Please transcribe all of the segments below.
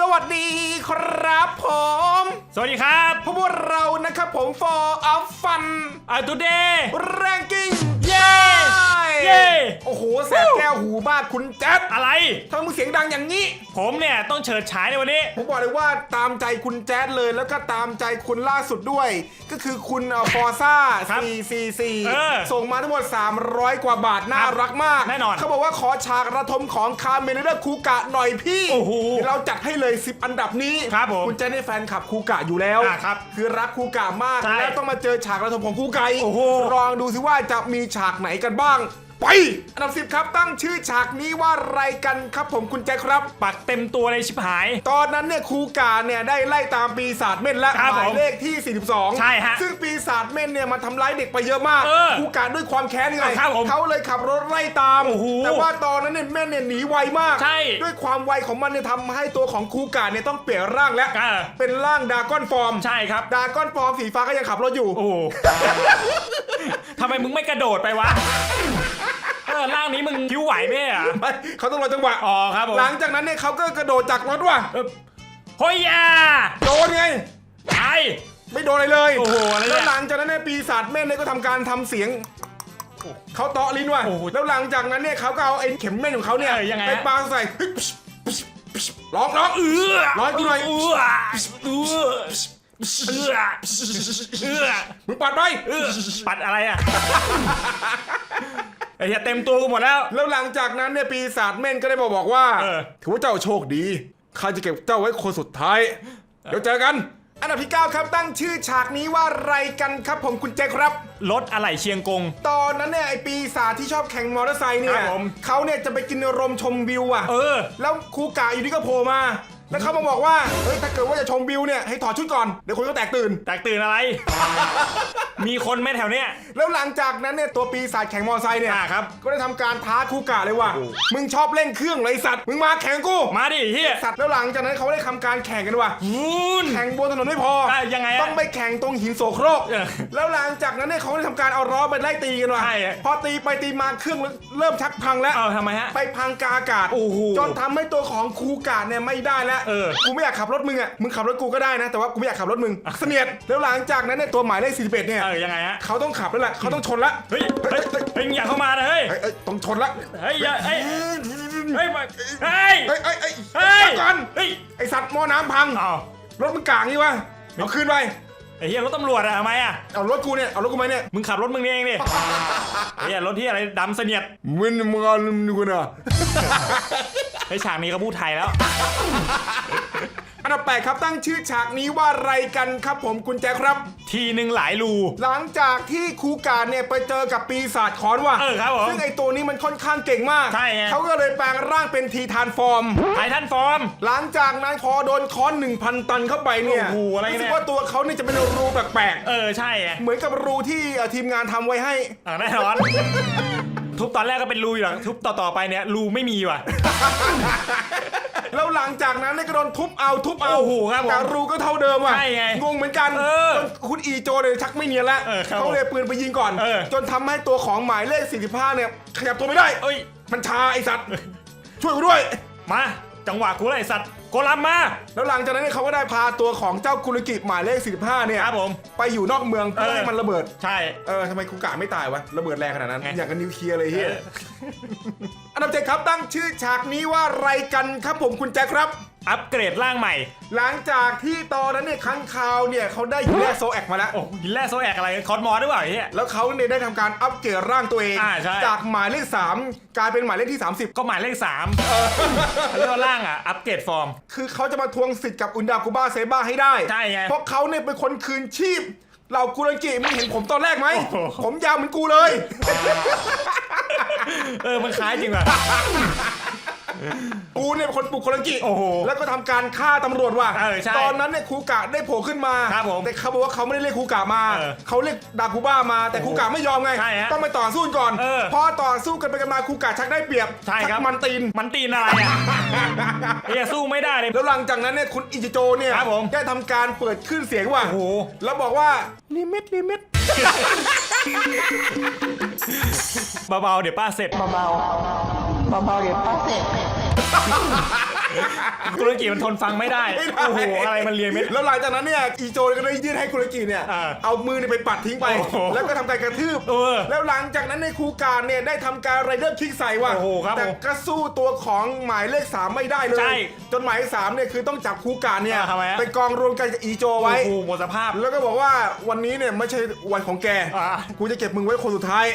สวัสดีครับผม สวัสดีครับ พวกเรานะครับผม for of fun อ่าทูเดย์ ranking เย้เย้ โอ้โห แสบแก้วหูมากคุณแจ๊ดอะไรทำไมมึงเสียงดังอย่างนี้ ผมเนี่ยต้องเฉิดฉายในวันนี้ ผมบอกเลยว่าตามใจคุณแจ๊ดเลยแล้วก็ตามใจคุณล่าสุดด้วย ก็คือคุณฟอร์ซ่าครับเออ444 ส่งมาทั้งหมด 300 กว่าบาท น่ารักมากแน่นอนเขาบอกว่าขอฉากระทมของคาเมนเดอร์คูกะหน่อยพี่โอ้โหเดี๋ยวเราจัดให้เลย 10 อันดับนี้ครับผมคุณแจ๊ดนี่แฟนคลับคูกะอยู่แล้ว อะครับคือรักคูกะมากใช่แล้วต้องมาเจอฉากระทมของคูไกโอ้โห ลองดูสิว่าจะมีฉากไหนกันบ้าง ไป อันดับสิบครับตั้งชื่อฉากนี้ว่าอะไรกันครับผมคุณแจ๊คครับ ปักเต็มตัวเลยชิบหาย ตอนนั้นเนี่ยครูกาเนี่ยได้ไล่ตามปีศาจเม่นและครับหมายผมเลขที่ 42 ใช่ฮะซึ่งปีศาจเม่นเนี่ยมันทำร้ายเด็กไปเยอะมากเออครูกาด้วยความแค้นยังไงครับผมเขาเลยขับรถไล่ตาม โอ้โหแต่ว่าตอนนั้นเนี่ยเม่นเนี่ยหนีไวมาก ใช่ด้วยความไวของมันเนี่ยทำให้ตัวของครูกาเนี่ยต้องเปลี่ยนร่างแล้วอ่าเป็นร่างดากอนฟอร์มใช่ครับ ดากอนฟอร์มสีฟ้าก็ยังขับรถอยู่ โอ้โห ทำไมมึงไม่กระโดดไปวะเออร่างนี้มึงคิ้วไหวไหมอะไม่เขาต้องรอจังหวะ อ๋อครับผมหลังจากนั้นเนี่ยเขาก็กระโดดจากรถว่ะเออเฮ้ยอะโดนไงไปไม่โดนอะไรเลยโอ้โหอะไรเนี่ย แล้วหลังจากนั้นเนี่ยปีศาจเม่นเนี่ยก็ทำการทำเสียงเขาเตาะลิ้นว่ะโอ้โหแล้วหลังจากนั้นเนี่ยเขาก็เอาไอ้เข็มเม่นของเขาเนี่ยเออยังไงฮะ ไปปาใส่ร้องร้องเออร้อยกูหน่อย เออเออเออเออมึงปัดไปเออปัดอะไรอะ ไอ้เหี้ยเต็มตัวกูหมดแล้ว แล้วหลังจากนั้นเนี่ยปีศาจเม่นก็ได้มาบอกว่า เออ ถือว่าเจ้าโชคดีข้าจะเก็บเจ้าไว้คนสุดท้าย เดี๋ยวเจอกัน อันดับที่ 9 ครับตั้งชื่อฉากนี้ว่าอะไรกันครับผมคุณแจ็คครับ รถอะไหล่เชียงกง ตอนนั้นเนี่ยไอปีศาจที่ชอบแข่งมอเตอร์ไซค์เนี่คยรับผม เขาเนี่ยจะไปกินรมชมวิวอะ เออ แล้วครูกาอยู่นี่ก็โผล่มา แล้วเขามาบอกว่า เฮ้ย ถ้าเกิดว่าจะชมวิวเนี่ย ให้ถอดชุดก่อน เดี๋ยวคนก็แตกตื่น แตกตื่นอะไร มีคนไหมแถวเนี้ย แล้วหลังจากนั้นเนี่ย ตัวปีศาจแข่งมอเตอร์ไซค์เนี่ย อ่าครับ ก็ได้ทำการท้าครูกาเลยว่า มึงชอบเล่นเครื่องเลยสัตว์ มึงมาแข่งกู มาดิเฮียสัตว์ แล้วหลังจากนั้นเขาได้ทำการแข่งกันว่าวูน แข่งบนถนนไม่พออะยังไงอะต้องไปแข่งตรงหินโสโครก เออแล้วหลังจากนั้นเนี่ยเขาได้ทำการเอาล้อไปไล่ตีกันว่ะใช่อะ พอตีไปตีมาเครื่องเริ่มชักพังแล้ว เอาทำไมฮะ ไปพังกาอากาศ โอ้โห จนทำให้ตัวของครูกาดเนี่ยไม่ได้แล้วเออกูไม่อยากขับรถมึงอะมึงขับรถกูก็ได้นะแต่ว่ากูไม่อยากขับรถมึงเสนียดแล้วหลังจากนั้นเนี่ยตัวหมายเลข41เนี่ยเออยังไงฮะเขาต้องขับแล้วแหละเขาต้องชนละเฮ้ยเฮ้ยเฮ้ยมึงอย่าเข้ามานะเฮ้ยเอ้ยเอ้ยต้องชนละเฮ้ยอย่าเฮ้ยเฮ้ยมาเฮ้ยเอ้ยเอ้ยเอ้ยเฮ้ยพักก่อนเฮ้ยไอสัตว์หม้อน้ำพังอ้าวรถมึงกลางนี่วะเอาคืนไปไอ้เหี้ยรถตำรวจอะทำไมอะเอารถกูเนี่ย เอารถกูไหมาเนี่ย มึงขับรถมึงนี่เองดิไอ้เหี้ยรถที่อะไรดำเสนียดมึงมึงเอาลืมดูนะ ไอ้ฉากนี้เขาพูดไทยแล้ว อันดับแปดครับตั้งชื่อฉากนี้ว่าอะไรกันครับผมคุณแจ๊คครับ ทีหนึ่งหลายรู หลังจากที่ครูการเนี่ยไปเจอกับปีศาจคอนว่ะเออครับผมซึ่งไอตัวนี้มันค่อนข้างเก่งมากใช่ไง เขาก็เลยแปลงร่างเป็นทีทานฟอร์ม ไททันฟอร์ม หลังจากนั้นพอโดนค้อน 1,000 ตันเข้าไปเนี่ยโอ้โหอะไรเนี่ย สึกว่าตัวเขาเนี่ยจะเป็นรูแปลกเออ ใช่ไงๆ เหมือนกับรูที่เอ่อทีมงานทำไว้ให้ อะแน่นอน ทุบตอนแรกก็เป็นรูอยู่หรอกทุบต่อๆไปเนี่ยรูไม่มีว่ะ แล้วหลังจากนั้นเนี่ยก็โดนทุบเอาทุบเอาโอ้โหครับผมแต่รูก็เท่าเดิมอะใช่ไงงงเหมือนกันเออจนคุณอีโจเลยชักไม่เนียนแล้วเออครับเขาเลยปืนไปยิงก่อน เออ จนทำให้ตัวของหมายเลข45เนี่ยขยับตัวไม่ได้เอ้ย มันชาไอสัตว์ช่วยกูด้วย มา จังหวะกูเลยไอ้สัตว์โกลัมมาแล้วหลังจากนั้นเนี่ยเขาก็ได้พาตัวของเจ้ากุลกิหมายเลข45เนี่ยครับผม ไปอยู่นอกเมืองเพื่อเออให้มันระเบิด ใช่ เออทำไมคุกะไม่ตายวะระเบิดแรงขนาดนั้น ไง อย่างกับนิวเคลียร์เลยเฮียเอออันดับเจ็ดครับตั้งชื่อฉากนี้ว่าอะไรกันครับผมคุณแจ็คครับ อัปเกรดร่างใหม่ หลังจากที่ตอนนั้นเนี่ยค้างคาวเนี่ยเขาได้ฮิแลโซแอกมาแล้ว โอ้หินแร่โซแอกอะไรคอสมอหรือเปล่าไอ้เหี้ยแล้วเขาเนี่ยได้ทำการอัปเกรดร่างตัวเอง อ่าใช่ จากหมายเลข 3 กลายเป็นหมายเลขที่ 30 ก็หมายเลขสามเขาเรียกว่าร่างอะ อัปเกรดฟอร์ม คือเขาจะมาทวงสิทธิ์กับอุนดากูบ้าเซบ้าให้ได้ใช่ไงเพราะเขาเนี่ยเป็นคนคืนชีพเหล่ากุรังกิมึงเห็นผมตอนแรกไหมโอ้โหผมยาวเหมือนกูเลย เออ มันคล้ายจริงว่ะ กูเนี่ยเป็นคนปลุกกุรังกิโอ้โหแล้วก็ทำการฆ่าตำรวจว่ะเออใช่ตอนนั้นเนี่ยคูกะได้โผล่ขึ้นมาครับผมแต่เขาบอกว่าเขาไม่ได้เรียกคูกะมาเออเขาเรียกดากูบ้ามาแต่คูกะไม่ยอมไง ใช่ฮะต้องไปต่อสู้ก่อนเออพอต่อสู้กันไปกันมาคูกะชักได้เปรียบใช่ครับ ชักมันตีน มันตีนอะไรอะไอ้เหี้ยสู้ไม่ได้เลย แล้วหลังจากนั้นเนี่ยคุณอิจิโจเนี่ยครับผม ได้ทำการเปิดขึ้นเสียงว่าโอ้โห แล้วบอกว่าลิมิตลิมิต เบาๆเดี๋ยวป้าเสร็จ เบาๆเบาๆเดี๋ยวป้าเสร็จ กุลกิมันทนฟังไม่ได้ไม่ได้ โอ้โหอะไรมันเรียนไม่ได้ แล้วหลังจากนั้นเนี่ยอีโจก็ได้ยื่นให้คุรกิเนี่ยอ่าเอามือเนี่ยไปปัดทิ้งไป โอ้โหแล้วก็ทำการกระทืบเออแล้วหลังจากนั้นในครูการเนี่ยได้ทำการไรเดอร์คิกใส่ว่ะโอ้โหครับแต่ผมก็สู้ตัวของหมายเลขสามไม่ได้เลยใช่จนหมายเลขสามเนี่ยคือต้องจับครูการเนี่ยอ่าทำไมฮะ ไปกองรวมกันกับอีโจไว้ โอ้โหหมดสภาพ แล้วก็บอกว่าวันนี้เนี่ยไม่ใช่วันของแกอ่า กูจะเก็บมึงไว้คนสุดท้าย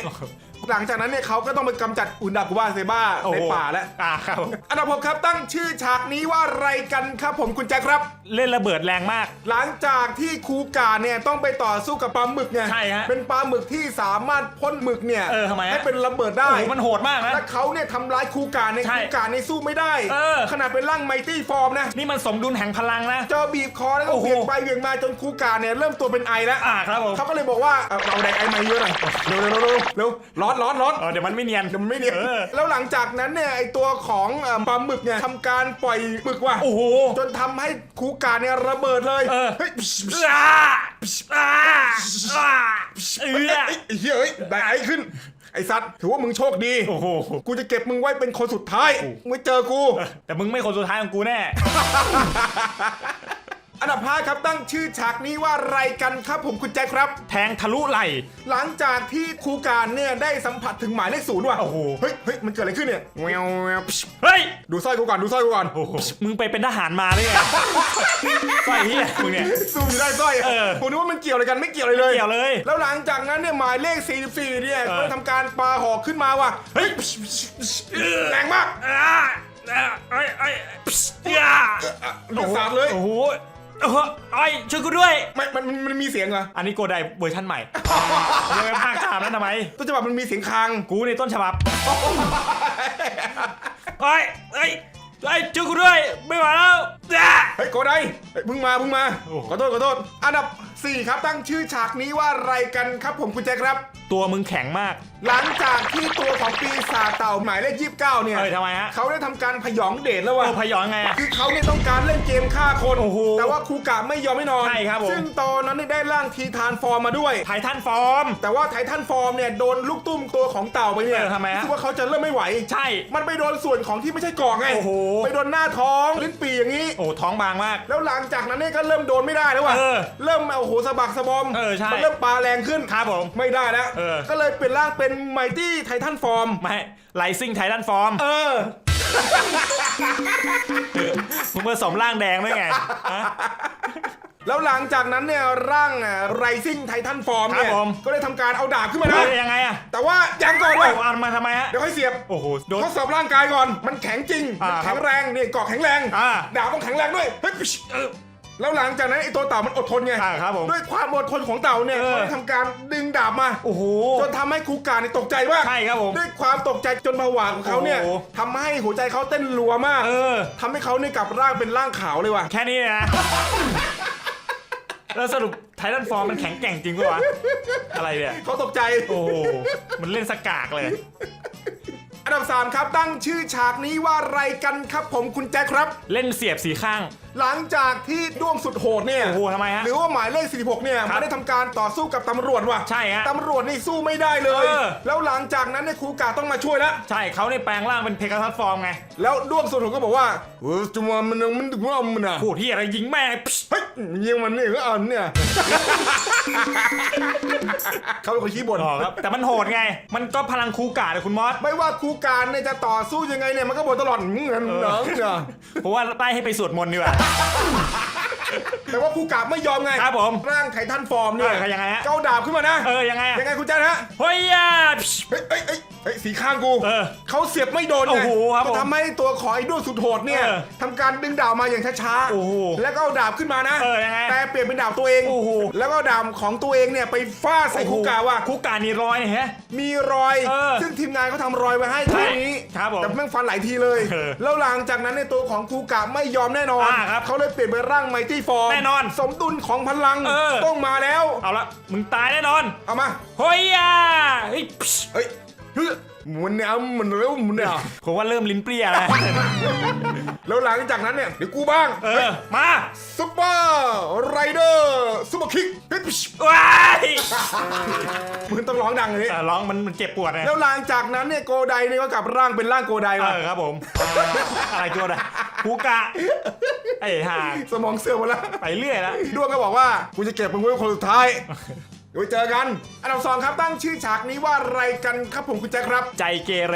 หลังจากนั้นเนี่ยเขาก็ต้องไปกำจัดอุนดากุบ้าเซบ้าโอ้ในโหป่าแล้ว อ่าครับ อันดับหกครับตั้งชื่อฉากนี้ว่าอะไรกันครับผมคุณแจ็คครับเล่นระเบิดแรงมาก หลังจากที่ครูการเนี่ยต้องไปต่อสู้กับปลาหมึกไงใช่ฮะเป็นปลาหมึกที่สามารถพ่นหมึกเนี่ยเออทำไมฮะ ให้เป็นระเบิดได้ โอ้โหมันโหดมากนะ และเขาเนี่ยทำร้ายครูการเนี่ยใช่ครูการเนี่ยสู้ไม่ได้ เออ ขนาดเป็นร่างไมตี้ฟอร์มนะนี่มันสมดุลแห่งพลังนะ เจอบีบคอแล้วก็โอ้โห เบี่ยงไปเบี่ยงมาจนครูการเนี่ยเริ่มตัวเป็นไอแล้วอ่าครับผมเขาก็เลยบอกว่าเอาเอาแดกไอมาเยอะหน่อยเร็วเร็วเร็วเร็วเร็วร้อนร้อนร้อน เออเดี๋ยวมันไม่เนียนเดี๋ยวมันไม่เนี่ยเออแล้วหลังจากนั้นเนี่ยไอตัวของเอ่อปลาหมึกเนี่ยทำการปล่อยหมึกว่ะโอ้โห จนทำให้ครูการเนี่ยระเบิดเลยเออ เฮ้ยอ่าอ่าอ่าเอเฮ้ยอเฮ้ยไอ้เฮ้ยเฮ้ยได้ไอ้ขึ้น ไอ้สัตว์ถือว่ามึงโชคดี โอ้โหกูจะเก็บมึงไว้เป็นคนสุดท้ายมึงไม่เจอกู แต่มึงไม่คนสุดท้ายของกูแน่ อันดับห้าครับตั้งชื่อฉากนี้ว่าอะไรกันครับผมคุณแจ็คครับ แทงทะลุไหลหลังจากที่ครูการเนี่ยได้สัมผัสถึงหมายเลขศูนย์ว่ะโอ้โหเฮ้ยเฮ้ยมันเกิดอะไรขึ้นเนี่ยแววแววเฮ้ย ดูสร้อยกูก่อนดูสร้อยกูก่อนโอ้โหมึงไปเป็นทหารมาเลยไงสร้อยเฮียมึงเนี่ย ซูมอยู่ได้สร้อยเออผมนึกว่ามันเกี่ยวอะไรกันไม่เกี่ยวอะไรเลยเกี่ยวเลยแล้วหลังจากนั้นเนี่ยหมายเลข 44 เนี่ยเออ ก็ได้ทำการปาหอกขึ้นมาว่ะเฮ้ยแรงมากอ่าอ่าไอ้ไอ้อ่าอะเลือดสาดเลย โอ้โห โอ้โหไอ้ยช่วยกูด้วยไม่มันมันมันมีเสียงเหรออันนี้โกไดเวอร์ชันใหม่ยังไม่ภาคตามนั้นทำไม ต้นฉบับมันมีเสียงคาง กูในต้นฉบับไอ้ไอ้ ไอ้ยช่วยกูด้วย ไม่ไหวแล้วอ่าเฮ้ยโกไดเฮ้ยเพิ่งมาเพิ่งมาโอ้ขอโทษขอโทษอันดับ 4 ครับตั้งชื่อฉากนี้ว่าอะไรกันครับผมคุณแจ็คครับ ตัวมึงแข็งมาก หลังจากที่ตัวของปีศาจเต่าหมายเลข29 เนี่ยเอ้ยทำไมฮะเขาได้ทำการพยองเดชแล้วเอว่ะอพยองไงอะ คือเขาเนี่ยต้องการเล่นเกมฆ่าคน โอ้โหแต่ว่าครูกะไม่ยอมไม่นอน ใช่ครับผม ซึ่งตอนนั้นเนี่ยได้ร่างทีทานฟอร์มมาด้วย ไททันฟอร์ม แต่ว่าไททันฟอร์มเนี่ยโดนลูกตุ้มตัวของเต่าไปเนี่ยเออทำไมฮะ รู้สึกว่าเขาจะเริ่มไม่ไหว ใช่ มันไปโดนส่วนของที่ไม่ใช่กรอกไง โอ้โหไปโดนหน้าท้องลิ้นปีอย่างนี้ โอ้ท้องบางมาก แล้วหลังจากนั้นเนี่ยก็เริ่มโดนไม่ได้แล้วว่ะเออเริ่มโอ้โหสะบักสะบอมเออใช่ มันเริ่มปลาแรงขึ้น ครับผม ไม่ได้แล้ว เออ ก็เลยเปลี่ยนร่างเป็นไมตี้ไททันฟอร์ม ไม่ไลซิ่งไททันฟอร์มเออ มึงผสมร่างแดงด้วยไงฮะ แล้วหลังจากนั้นเนี่ยร่างไรซิ่งไททันฟอร์มเนี่ยครับผม ก็ได้ทำการเอาดาบขึ้นมาเฮ้นะยยังไงอะแต่ว่ายังก่อนโอ้เลยเอามาทำไมฮะ เดี๋ยวค่อยเสียบโอ้โห โดน ทดสอบร่างกายก่อน มันแข็งจริงอ่ามันแข็งแรงนี่เกาะแข็งแรงอ่าดาบต้องแข็งแรงด้วยเฮ้ยเออแล้วหลังจากนั้นไอ้ตัวเต่ามันอดทนไงอ่าครับผมด้วยความอดทนของเต่าเนี่ยเออเขาได้ทำการดึงดาบมาโอ้โห จนทำให้ครูการนี่ตกใจมากใช่ครับผมด้วยความตกใจจนผวาของเขาเนี่ยโอ้โห ทำให้หัวใจเขาเต้นรัวมากเออทำให้เขาเนี่ยกลับร่างเป็นร่างขาวเลยว่ะ แค่นี้นะ แล้วสรุปไททันฟอร์มมันแข็งแกร่งจริงปะวะ อะไรเนี่ย เขาตกใจ โอ้โห มันเล่นสกากเลย อันดับ3ครับตั้งชื่อฉากนี้ว่าอะไรกันครับผมคุณแจ็คครับ เล่นเสียบสีข้าง หลังจากที่ด้วงสุดโหดเนี่ยโอ้โหทำไมฮะหรือว่าหมายเลข46เนี่ยครับมันได้ทำการต่อสู้กับตำรวจว่ะใช่ฮะตำรวจนี่สู้ไม่ได้เลย เออ แล้วหลังจากนั้นเนี่ยครูกาต้องมาช่วยแล้ว ใช่เขาในแปลงร่างเป็นเพกาซัสฟอร์มไงแล้วด้วงสุดโหดก็บอกว่าเออจังหวะมันยังมันถึงว่ามันอะพูดที่อะไรยิงแม่งพิชเฮ้ยยิงมันนี่ก็อันเนี่ย เขาเป็นคนขี้บ่นอ๋อครับ แต่มันโหดไง มันก็พลังคูกาเลยคุณมอสไม่ว่าครูการเนี่ยจะต่อสู้ยังไงเนี่ยมันก็บ่นตลอดเงินเนาะเนี่ย เพราะว่าไล่ให้ไปสวดมนต์ดีกว่าแต่ว่าครูกาไม่ยอมไงครับผมร่างไททันฟอร์มเนี่ยเออยังไงฮะ เก้าดาบขึ้นมานะ เออยังไงอะยังไงคุณแจ๊คฮะ เฮ้ยอะพิชเฮ้ยเฮ้ยเฮ้ย เฮ้ยสีข้างกูเออเขาเสียบไม่โดนโอ้ไงโหครับผมก็ทำให้ตัวของไอ้ด้วงสุดโหดเนี่ยเออทำการดึงดาบมาอย่างช้าโอ้โหแล้วก็เอาดาบขึ้นมานะเออยังไงแต่เปลี่ยนเป็นดาบตัวเองโอ้โห แล้วก็ดาบของตัวเองเนี่ยไปฟาดใส่คูกาว่าคูกานี่รอยเนี่ยฮะ มีรอย เออซึ่งทีมงานเขาทำรอยไว้ให้ใช่แค่นี้ครับผมแต่แม่งฟันหลายทีเลยเออแล้วหลังจากนั้นในตัวของคูกาไม่ยอมแน่นอนอ่าครับเขาเลยเปลี่ยนเป็นร่างไมตี้ฟอร์มแน่นอนสมดุลของพลังเออ ต้องมาแล้วเอาละมึงตายแน่นอนเอามา เฮ้ยอะเฮ้ยพิชเฮ้ย เฮ้ยมันเนี่ยมันเร็วมันเนี่ยผมว่าเริ่มลิ้นเปรี้ยแล้วแล้วหลังจากนั้นเนี่ยเดี๋ยวกูบ้างเออมาซุปเปอร์ไรเดอร์ซุปเปอร์คิกว้ายมึงต้องร้องดังเลยเออร้องมันมันเจ็บปวดไงแล้วหลังจากนั้นเนี่ยโกไดเนี่ยก็กลับร่างเป็นร่างโกไดเอมาอครับผมอะไรตัวนะคูกะไอ้ห่าสมองเสื่อมหมดแล้วไปเรื่อยแล้วด้วงก็บอกว่ากูจะเก็บมึงไว้เป็นคนสุดท้าย เดี๋ยวไปเจอกันอันดับสองครับตั้งชื่อฉากนี้ว่าอะไรกันครับผมคุณแจ็คครับ ใจเกเร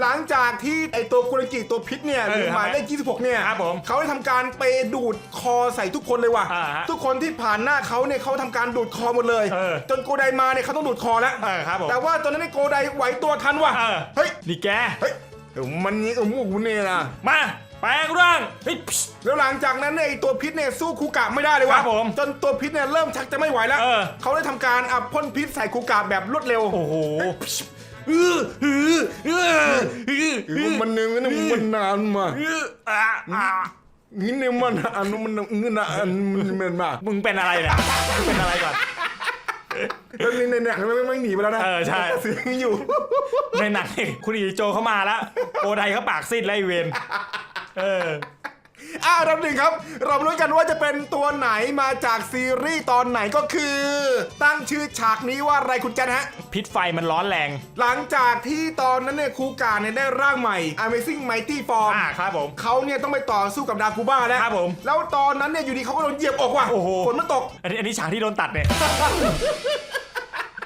หลังจากที่ไอตัวกุรกิตัวพิษเนี่ยเออหรือหมายเลข26 เนี่ยครับผมเขาได้ทำการไปดูดคอใส่ทุกคนเลยว่ะ อ่าฮะทุกคนที่ผ่านหน้าเขาเนี่ยเขาทำการดูดคอหมดเลย เออจนโกไดมาเนี่ยเขาต้องดูดคอแล้วเออครับผมแต่ว่าตอนนั้นไอโกไดไหวตัวทันว่ะเออ เฮ้ยนี่แก เฮ้ยมันนี้กับมูกกูเนี่ยนะมา แปลงร่างเฮ้ยพิชแล้วหลังจากนั้นเนี่ยไอ้ตัวพิษเนี่ยสู้คูกะไม่ได้เลยครัวะบผมจนตัวพิษเนี่ยเริ่มชักจะไม่ไหวแล้วเออ เขาได้ทำการอะพ่นพิษใส่คูกะแบบรวดเร็วโอ้โหเออเออเออเออมันนึงนี่มันนานมาอะอะนี่เนี่ยมันอันนู้นมันเงินอะอันมันมันมามึงเป็นอะไรเนี่ยมึงเป็นอะไรก่อน แล้วนี่เนี่ยเนี่ยไม่ไม่หนีไปแล้วนะเออใช่ เสียงอยู่ ในหนังนี่คุณอีโจเข้ามาแล้วโอไดเขาปากซีดไล่เวน เอออะอันดับหนึ่งครับ เรามาลุ้นกันว่าจะเป็นตัวไหนมาจากซีรีส์ตอนไหนก็คือ ตั้งชื่อฉากนี้ว่าอะไรคุณแจ๊ดฮะ พิษไฟมันร้อนแรง หลังจากที่ตอนนั้นเนี่ยคูกาเนี่ยได้ร่างใหม่ Amazing Mighty Form อ่าครับผม เขาเนี่ยต้องไปต่อสู้กับดากูบ้าแล้วครับผม แล้วตอนนั้นเนี่ยอยู่ดีเขาก็โดนเหยียบอกว่ะโอ้โห ฝนมันตก อันนี้อันนี้ฉากที่โดนตัดเนี่ย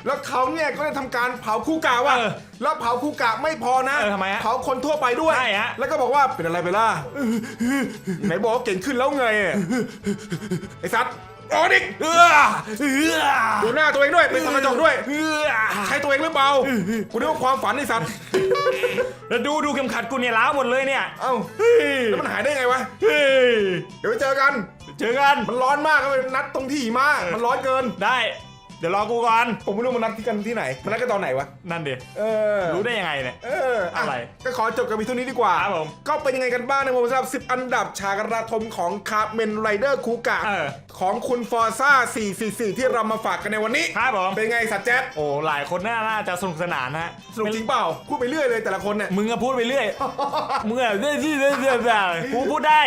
แล้วเขาเนี่ยก็ได้ทำการเผาคูกาว่ะเออแล้วเผาคูกะไม่พอนะเออทำไมฮะเผาคนทั่วไปด้วย ใช่ฮะ แล้วก็บอกว่าเป็นอะไรไปล่ะ ไหนบอกว่าเก่งขึ้นแล้วไง ไอ้สัตว์ออดิกเออเออดูหน้าตัวเองด้วยเป็นสัตว์กระจกด้วย เออใช้ตัวเองหรือเปล่ากูนึกว่าความฝันไอ้สัตว์ แล้วดูดูเข็มขัดกูเนี่ยล้าวหมดเลยเนี่ยเอ้าเฮ้ยแล้วมันหายได้ไงวะ เฮ้ยเดี๋ยวไปเจอกัน เจอกัน มันร้อนมากก็ไปนัดตรงที่หิมะมันร้อนเกิน ได้ เดี๋ยวรอกูก่อน ผมไม่รู้มันนัดที่กันที่ไหน มันนัดกันตอนไหนวะ นั่นดิเออ รู้ได้ยังไงเนี่ย เอออะอะไรก็ขอจบกับวิดีโอนี้ดีกว่าครับผมก็เป็นยังไงกันบ้างนะผมสำหรับ 10 อันดับฉากระทมของคาร์เมนไรเดอร์คูกะเออของคุณฟอร์ซ่า 444 ที่เรามาฝากกันในวันนี้ครับผมเป็นไงสัตว์แจ๊ดโอ้หลายคนน่าน่าจะสนุกสนานนะฮะสนุกจริงเปล่าพูดไปเรื่อยเลยแต่ละคนเนี่ยมึงอะพูดไปเรื่อยมึงอะเรื่อยที่เรื่อยเรื่อยเรื่อยกูพูดได้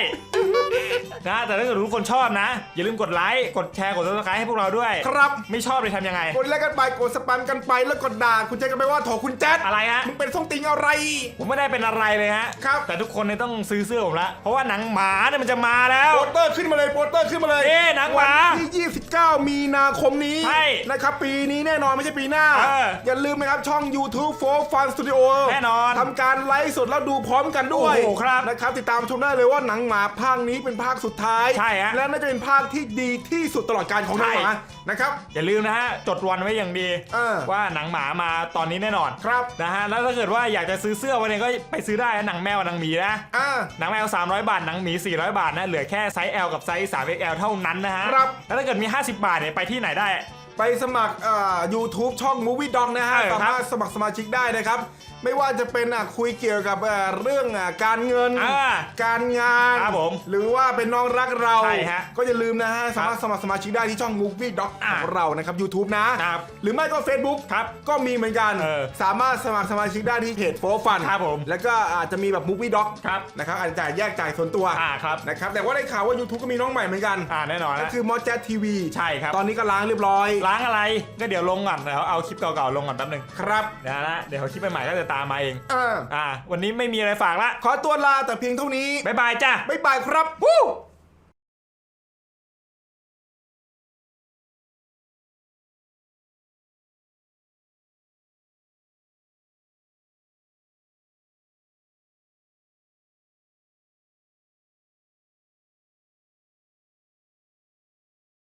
นะแต่ถ้าเกิดทุกคนชอบนะ อย่าลืมกดไลค์กดแชร์กดซับสไครต์ให้พวกเราด้วย ครับไม่ชอบเลยทำยังไง กดไลค์กันไปกดสแปมกันไปแล้วกดด่าคุณแจ๊ดกันไปว่าโถคุณแจ๊ดอะไรฮะ มึงเป็นส้งติงอะไร ผมไม่ได้เป็นอะไรเลยฮะ ครับ แต่ทุกคนเนี่ยต้องซื้อเสื้อผมละ เพราะว่าหนังหมาเนี่ยมันจะมาแล้ว โปสเตอร์ขึ้นมาเลยโปสเตอร์ขึ้นมาเลยเอ๊ะหนังหมาวันที่ 29 มีนาคมนี้ใช่นะครับปีนี้แน่นอนไม่ใช่ปีหน้าเอออย่าลืมนะครับช่อง YouTube โฟร์ฟันสตูดิโอแน่นอนทำการไลฟ์สดแล้วดูพร้อมกันด้วยโอ้โหครับนะครับติดตามชมได้เลยว่าหนังหมาภาคนี้เป็นภาคสุดท้าย ใช่ฮะและน่าจะเป็นภาคที่ดีที่สุดตลอดการของหนังหมาใช่ นะครับ อย่าลืมนะฮะจดวันไว้อย่างดี เออ ว่าหนังหมามาตอนนี้แน่นอนครับนะฮะแล้วถ้าเกิดว่าอยากจะซื้อเสื้อวันนี้ก็ไปซื้อได้นะหนังแมวกับหนังหมีนะ อ่า หนังแมว 300 บาท หนังหมี 400 บาทนะเหลือแค่ไซส์ L กับไซส์ 3XL เท่านั้นนะฮะครับ แล้วถ้าเกิดมี 50 บาทเนี่ยไปที่ไหนได้ ไปสมัครอ่า YouTube ช่อง Movie Dog นะฮะเออครับ สามารถสมัครสมาชิกได้นะครับ ไม่ว่าจะเป็นอะคุยเกี่ยวกับอ่าเรื่องอะการเงิน อ่าการงานครับผมหรือว่าเป็นน้องรักเรา ใช่ฮะก็อย่าลืมนะฮะสามารถสมัครสมาชิกได้ที่ช่อง Movie Dog อ่าของเรานะครับ YouTube นะครับหรือไม่ก็ Facebook ครับก็มีเหมือนกัน เออสามารถสมัครสมาชิกได้ที่เพจโฟฟันครับผมแล้วก็อาจจะมีแบบ Movie Dog ครับ นะครับอาจจะจ่ายแยกจ่ายส่วนตัวอ่าครับ นะครับแต่ว่าได้ข่าวว่า YouTube ก็มีน้องใหม่เหมือนกัน อ่าแน่นอนก็นะคือมอ j แจ๊ทีวีใช่ครับตอนนี้ก็ล้างเรียบร้อยล้างอะไรก็เดี๋ยวลงก่อนเดี๋ยวเอาคลิปเก่าๆลงก่อนแป๊บนึงครับเดี๋ยวนะเดี๋ยวคลิปใหม่ๆก็จะตามมาเอง อ่าอ่า วันนี้ไม่มีอะไรฝากละ ขอตัวลาแต่เพียงเท่านี้บ๊ายบายจ้าบ๊ายบายครับวู้